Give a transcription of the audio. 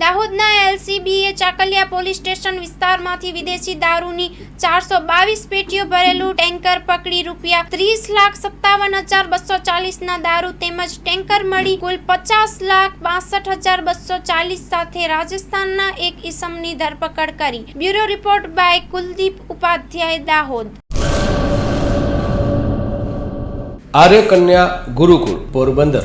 દાહોદના એલસીબીએ Chakaliya police station વિસ્તારમાંથી વિદેશી દારૂની ચારસો બાવીસ પેટીઓ ભરેલું ટેન્કર પકડી રૂપિયા ત્રીસ લાખ સત્તાવન હજાર બસો ચાલીસના દારૂ તેમજ ટેન્કર મળી કુલ પચાસ લાખ બાસઠ હજાર બસો ચાલીસ સાથે રાજસ્થાનના એક ઈસમની ધરપકડ કરી. Bureau report by Kuldeep Upadhyay, Dahod. Arya Kanya Gurukul Porbandar.